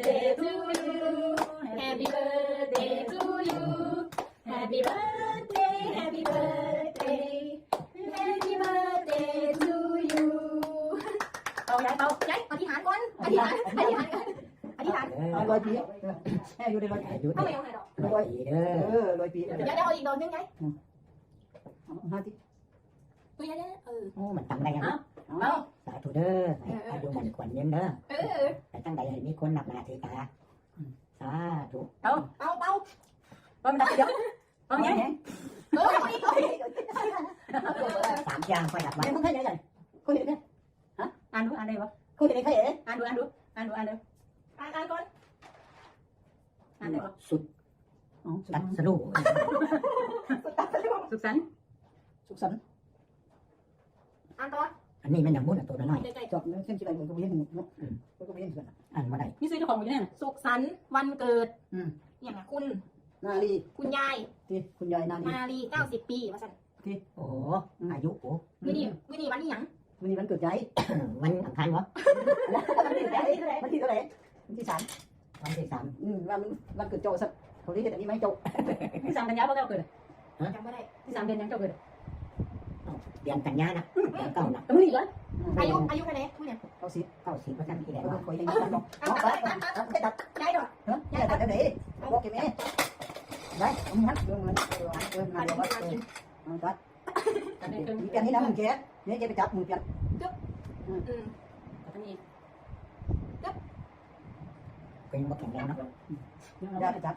birthday to you Happy birthday to you Happy birthday Happy birthday Happy birthday to you เอายายเป่ายายอธิษฐานก่อนอธิษฐานอธิษฐานก่อนอธิษฐานเอาลอยปีแม่อยู่ในลอยอายุเอาไม่เอาให้ดอกร้อยปีเด้อเออลอยปีเดี๋ยวเดี๋ยวเอาอีกดอกนึงไงห้าที่ตัวยายเออโอ้มันตั้งได้ยังเอาสาธุเด้ออายุมันขวัญยืนเด้อเออแต่ตั้งใดให้มีคนนับหน้าถือตาสาธุเป่าเป่าว่ามันดับเดียวเอาไงเออเอาอีกเอาอีกสามอย่างค่อยนับมัไว้นต้องให้ยังไงเขาเห็นไหมฮะอ่านดูอ่านได้ปะเขาเห็นใครเห็นอ่านดูอ่านดูอ่านดูอ่านดูอ่านอ่านก่อนอ่านได้ปะสุดอ๋อตัดสรุปสุขสันต์สุขสันต์อ่านต่อ อันนี้มันอย่างมุ่นตัวน้อยใกล้จบเส้นที่ไรผมก็ไม่เห็นเนาะผมก็ไม่เห็นกันอ่านมาได้นี่ซื้อเจ้าของอยู่เนี่ยๆสุขสันต์วันเกิดอืมอย่างนะคุณนาลีคุณยายที่คุณยายนาลีมาลี90ปีว่าซั่นโอ้อายุโอ้มื้อนี้มื้อนี้วันนี้หยังวันนี้วันเกิดใจวันอังคารวะวันที่เท่าไหร่วันที่เท่าไหร่วันที่สามวันที่สามอืมวันวันเกิดโจสักเขาเรียกแต่นี้ไม่โจที่สามกันยาเพราะเกิดจำบ่ได้ที่สามเดือนยังเจ้าเกิด เดือนกันยานะเดือนเก้านะก็ไม่ดีเลยอายุอายุเท่าไหร่มื้อนี้เขาสิเก้าสิบเปอร์เซ็นต์ที่ไหนเขาวะคอยยังกันเนาะเอาไปเอาไปตัดยายดอกเฮ้ยอย่าตัดเดี๋ยวนี้บอกกี่เมตรได้เอามันเดินมันเดินมันเดินอัมานเดี๋ยวนี้ว่ามากินเอาตัดมีเปลี่ยนนี่นะมึงแกเนี่ยจะไปจับมึงเปลี่ยนอืมอันนี้เป็นบ่แข็งแรงเนาะได้ไปจับ